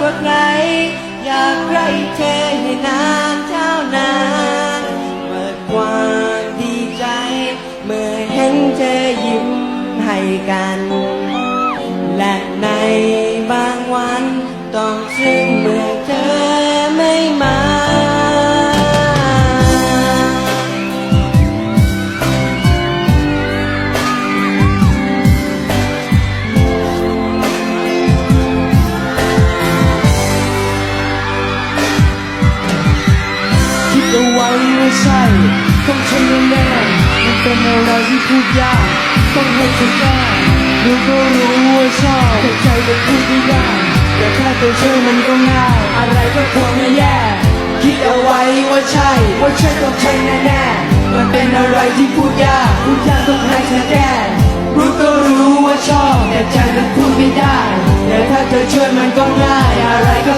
กว่าใคร อยากใครเธอให้นานเท่านานเปิดกว้างดีใจ เมื่อเห็นเธอยิ้มให้กัน และในบางวันต้องซึ้ง ใช่ ต้องใช่แน่มันเป็นอะไรที่พูดยาก ต้องให้เธอแก้รู้ก็รู้ว่าชอบแต่ใจมันพูดไม่ได้แต่แค่ตัวช่วยมันก็ง่าย อะไรก็คงไม่แย่ คิดเอาไว้ว่าใช่ ว่าใช่ต้องใช่แน่ๆมันเป็นอะไรที่พูดยาก พูดยากต้องให้เธอแก้รู้ก็รู้ว่าชอบ แต่ใจมันพูดไม่ได้แต่ถ้าเธอช่วยมันก็ง่าย อะไรก็